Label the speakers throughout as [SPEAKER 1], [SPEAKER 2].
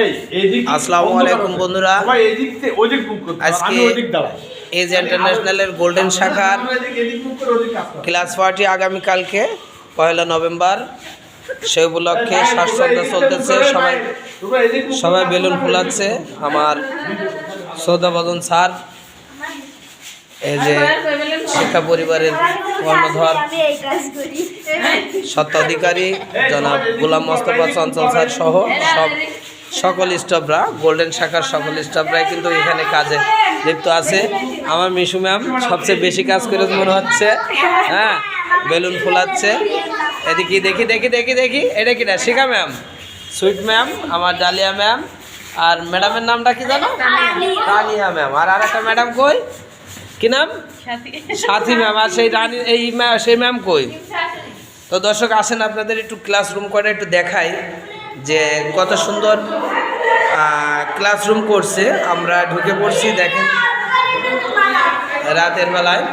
[SPEAKER 1] এই
[SPEAKER 2] আসসালামু আলাইকুম বন্ধুরা। আজকে এজ ইন্টারন্যাশনালের গোল্ডেন শাখার। ক্লাস পার্টি আগামীকালকে পয়লা নভেম্বর। সেই উপলক্ষে শ্বাসচর্চা চলতেছে সবাই সবাই বেলুন ফুলাচ্ছে। আমার সৌদাবদন স্যার এই যে শিক্ষা পরিবারের কর্ণধর
[SPEAKER 3] করি
[SPEAKER 2] স্বত্বাধিকারী জনাব গোলাম মোস্তফা চঞ্চল স্যার সহ সব সকল স্টাফরা গোল্ডেন শাখার সকল স্টাফরাই কিন্তু এখানে কাজে লিপ্ত আছে। আমার মিশু ম্যাম সবচেয়ে বেশি কাজ করে মনে হচ্ছে হ্যাঁ বেলুন ফুলাচ্ছে। এদিকে দেখি দেখি দেখি দেখি এটা কিনা? শিখা ম্যাম সুইট ম্যাম আমার ডালিয়া ম্যাম আর ম্যাডামের নামটা কি জানো? তানিয়া ম্যাম। আর আর একটা ম্যাডাম কই? কি নাম? সাথী। ম্যাম আর সেই রানী এই ম্যাম সেই ম্যাম কই? তো দর্শক আসেন আপনাদের একটু ক্লাসরুম করে একটু দেখাই। যে কত সুন্দর ক্লাসরুম করছে। আমরা ঢুকে পড়ছি, দেখেন। রাতের বেলায়।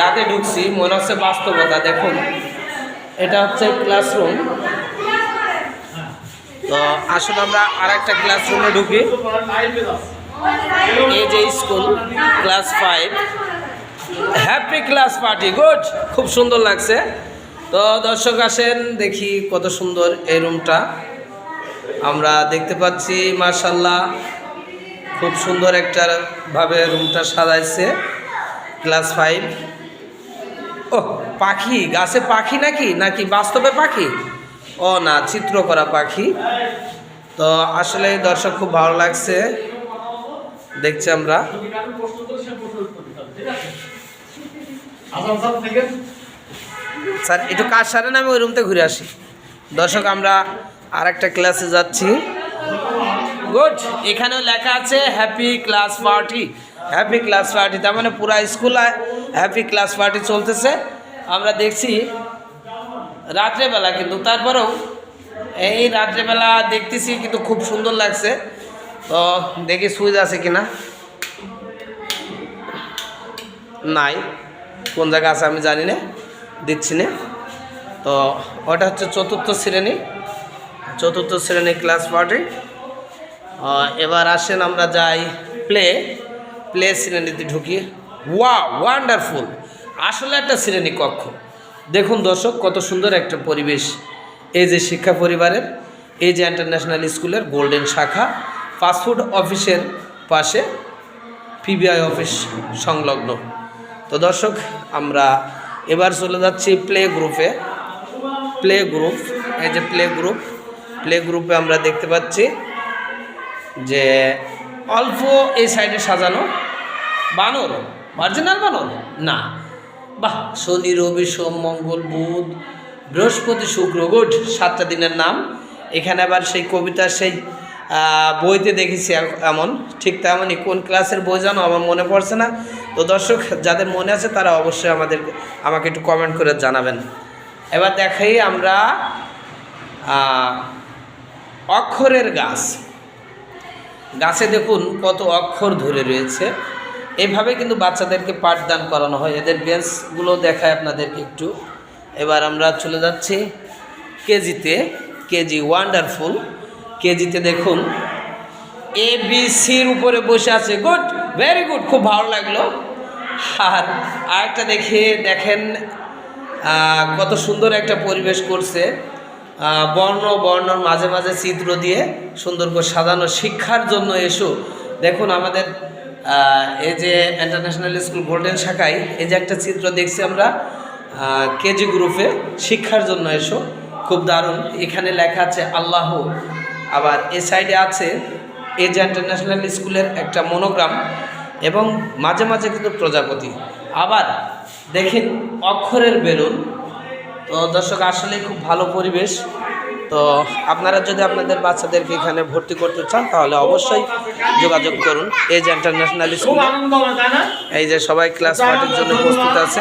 [SPEAKER 2] রাতে ঢুকছি, মনে হচ্ছে বাস্তবতা, দেখুন। এটা হচ্ছে ক্লাসরুম তো আসলে আমরা আর একটা ক্লাসরুমে ঢুকি। এই যে school class five happy class party good খুব সুন্দর লাগছে। তো দর্শক আসেন, দেখি কত সুন্দর এই রুমটা। আমরা দেখতে পাচ্ছি মার্শাল্লাহ খুব সুন্দর একটা ভাবে রুমটা সাজাইছে, ক্লাস ফাইভ। ও পাখি, গাছে পাখি নাকি? নাকি বাস্তবে পাখি? ও না, চিত্র করা পাখি। তো আসলে দর্শক খুব ভালো লাগছে। দেখছি আমরা।
[SPEAKER 1] স্যার,
[SPEAKER 2] একটু কাজ সারেন, আমি ওই রুমতে ঘুরে আসি। দর্শক, আমরা আর একটা ক্লাসে যাচ্ছি। গুড এখানেও লেখা আছে happy class party happy class party তার মানে পুরা স্কুল হ্যাপি ক্লাস পার্টি চলতেছে। আমরা দেখছি রাত্রেবেলা কিন্তু, তারপরেও এই রাত্রেবেলা দেখতেছি কিন্তু খুব সুন্দর লাগছে। তো দেখি সুইচ আছে কিনা। নাই। কোন জায়গা আছে আমি জানি না। দিচ্ছি না। তো ওটা হচ্ছে চতুর্থ শ্রেণি চতুর্থ শ্রেণি ক্লাস পার্টি এবার আসেন আমরা যাই প্লে প্লে শ্রেণীতে ঢুকি ওয়া ওয়ান্ডারফুল আসলে একটা শ্রেণি কক্ষ। দেখুন দর্শক, কত সুন্দর একটা পরিবেশ। এই যে শিক্ষা পরিবারের, এই যে ইন্টারন্যাশনাল স্কুলের গোল্ডেন শাখা ফাস্টফুড অফিসের পাশে পিবিআই অফিস সংলগ্ন। তো দর্শক, আমরা এবার চলে যাচ্ছি প্লে গ্রুপে প্লে গ্রুপ এই যে প্লে গ্রুপ প্লে গ্রুপে আমরা দেখতে পাচ্ছি যে অল্প এই সাইডে সাজানো। বানর অরিজিনাল বানর? না। বাহ, শনি, রবি, সোম, মঙ্গল, বুধ, বৃহস্পতি, শুক্র গুড সাতটা দিনের নাম। এখানে আবার সেই কবিতার সেই বইতে দেখেছি এমন। ঠিক তেমনই কোন ক্লাসের বই জানো? আমার মনে পড়ছে না। তো দর্শক, যাদের মনে আছে তারা অবশ্যই আমাদের আমাকে একটু কমেন্ট করে জানাবেন। এবার দেখাই আমরা অক্ষরের গাছ। গাছে দেখুন কত অক্ষর ধরে রয়েছে। এইভাবে কিন্তু বাচ্চাদেরকে পাঠদান করানো হয়। এদের বেঞ্চগুলো দেখায় আপনাদেরকে একটু। এবার আমরা চলে যাচ্ছি কেজিতে। কেজি ওয়ান্ডারফুল কেজিতে দেখুন এ উপরে বসে আছে। গুড ভেরি গুড খুব ভালো লাগল। আর আরেকটা দেখে দেখেন কত সুন্দর একটা পরিবেশ করছে। বর্ণ, বর্ণর মাঝে মাঝে চিত্র দিয়ে সুন্দর করে সাজানো শিক্ষার জন্য এসো। দেখুন আমাদের এই যে ইন্টারন্যাশনাল স্কুল গোল্ডেন শাখায় এই যে একটা চিত্র দেখছি আমরা কেজি গ্রুপে শিক্ষার জন্য এসো। খুব দারুণ। এখানে লেখা আছে আল্লাহ। আবার এ সাইডে আছে যে ইন্টারন্যাশনাল স্কুলের একটা মনোগ্রাম এবং মাঝে মাঝে কিন্তু প্রজাপতি। আবার দেখেন অক্ষরের বেলুন। তো দর্শক, আসলে খুব ভালো পরিবেশ। তো আপনারা যদি আপনাদের বাচ্চাদেরকে এখানে ভর্তি করতে চান, তাহলে অবশ্যই যোগাযোগ করুন। এই যে ইন্টারন্যাশনাল স্কুল এই যে সবাই ক্লাস পার্টির জন্য প্রস্তুত আছে।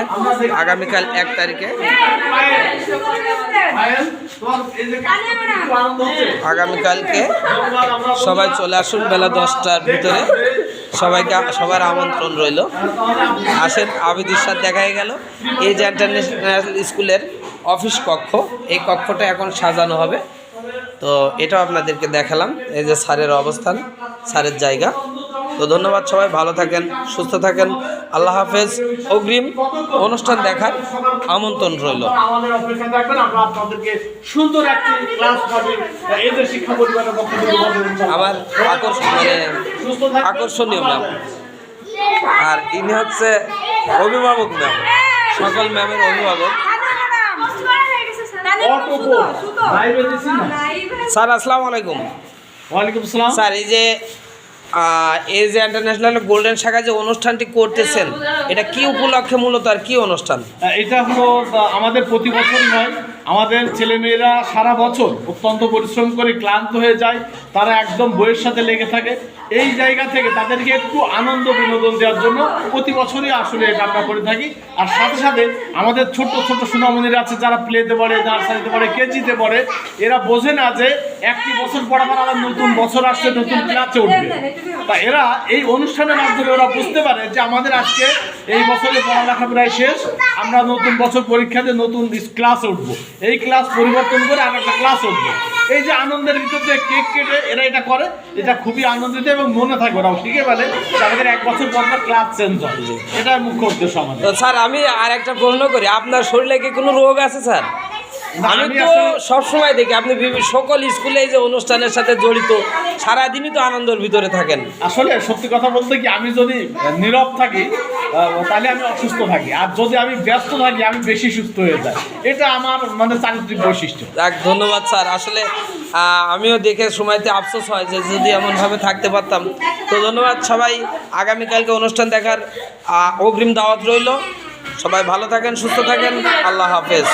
[SPEAKER 2] আগামীকাল এক তারিখে। আগামীকালকে সবাই চলে আসুন বেলা দশটার ভিতরে। সবাইকে সবার আমন্ত্রণ রইল। আসেন আবিদির সাথে দেখা গেল। এই যে ইন্টারন্যাশনাল স্কুলের অফিস কক্ষ এই কক্ষটা এখন সাজানো হবে। তো এটাও আপনাদেরকে দেখালাম এই যে স্যারের অবস্থান স্যারের জায়গা। তো ধন্যবাদ সবাই ভালো থাকেন সুস্থ থাকেন আল্লাহ হাফেজ। অগ্রিম অনুষ্ঠান দেখার আমন্ত্রণ রইল।
[SPEAKER 1] আমরা
[SPEAKER 2] আকর্ষণ মানে আকর্ষণীয় ম্যাম আর ইনি হচ্ছে অভিভাবক ম্যাম সকল ম্যামের অভিভাবক। স্যার আসসালামু আলাইকুম।
[SPEAKER 1] ওয়ালাইকুম আসসালাম
[SPEAKER 2] স্যার এই যে এই যে ইন্টারন্যাশনাল গোল্ডেন শাখা যে অনুষ্ঠানটি করতেছেন এটা কি উপলক্ষে মূলত আর কি অনুষ্ঠান?
[SPEAKER 1] এটা হলো আমাদের প্রতি বছরই হয়। আমাদের ছেলেমেয়েরা সারা বছর অত্যন্ত পরিশ্রম করে ক্লান্ত হয়ে যায়, তারা একদম বইয়ের সাথে লেগে থাকে। এই জায়গা থেকে তাদেরকে একটু আনন্দ বিনোদন দেওয়ার জন্য প্রতি বছরই আসলে এটা আমরা করে থাকি। আর সাথে সাথে আমাদের ছোট্ট ছোট্ট সুনামনিরা আছে, যারা প্লেতে পড়ে নার্সারিতে পড়ে, কেজিতে পড়ে, এরা বোঝে না যে একটি বছর পর আবার আবার নতুন বছর আসছে, নতুন ক্লাসে উঠবে। তা এরা এই অনুষ্ঠানের মাধ্যমে ওরা বুঝতে পারে যে আমাদের আজকে এই বছরে পড়ালেখা প্রায় শেষ, আমরা নতুন বছর পরীক্ষাতে নতুন ক্লাসে উঠবো। এই ক্লাস পরিবর্তন করে আর একটা ক্লাস উঠবে এই যে আনন্দের ভিতর যে কেক কেটে এরা এটা করে, এটা খুবই আনন্দিত এবং মনে থাকে ওরাও শিখে ফেলে তাদের এক বছর পর পর ক্লাস চেঞ্জ হবে এটা মুখ্য উদ্দেশ্য আমাদের।
[SPEAKER 2] স্যার, আমি আর একটা প্রশ্ন করি, আপনার শরীরে কি কোনো রোগ আছে, স্যার? আমি তো
[SPEAKER 1] আসলে-
[SPEAKER 2] সব সময় দেখি আপনি সকল স্কুলে এই যে অনুষ্ঠানের সাথে জড়িত সারাদিনই তো আনন্দের ভিতরে থাকেন।
[SPEAKER 1] আসলে সত্যি কথা বলতে কি আমি যদি নীরব থাকি তাহলে আমি অসুস্থ থাকি। আর যদি আমি ব্যস্ত থাকি আমি বেশি সুস্থ হয়ে যাই। এটা আমার মানে চারিত্রিক বৈশিষ্ট্য।
[SPEAKER 2] যাক ধন্যবাদ স্যার। আসলে আমিও দেখে সময়তে আফসোস হয় যে যদি এমনভাবে থাকতে পারতাম। তো ধন্যবাদ সবাই। আগামীকালকে অনুষ্ঠান দেখার অগ্রিম দাওয়াত রইল। সবাই ভালো থাকেন সুস্থ থাকেন। আল্লাহ হাফেজ।